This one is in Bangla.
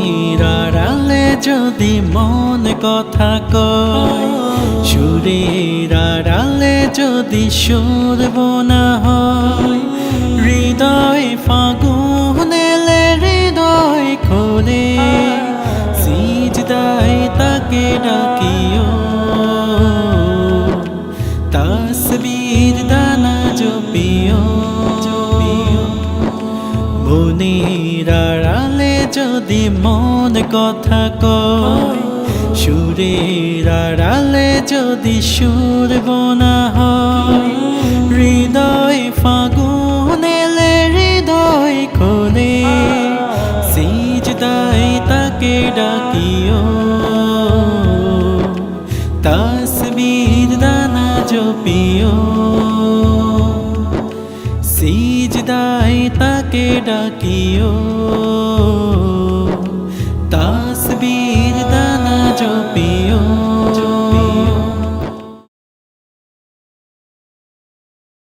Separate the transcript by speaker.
Speaker 1: হাসির আড়ালে যদি মন কথা কয় সুরের আড়ালে যদি সুর বোনা হয়, হৃদয় ফাগুন হৃদয় খোলে সিজদাই তাকে না আড়ালে যদি মন কথা কয়, সুরের আড়ালে যদি সুর বোনা হয়, হৃদয় ফাগুন এলে হৃদয় খোলে সিজদায় তাকে ডাকিও। তাসবীর দানা জপিও। বেলায় তাকে ডাকিও। তাসবীর দানা জপি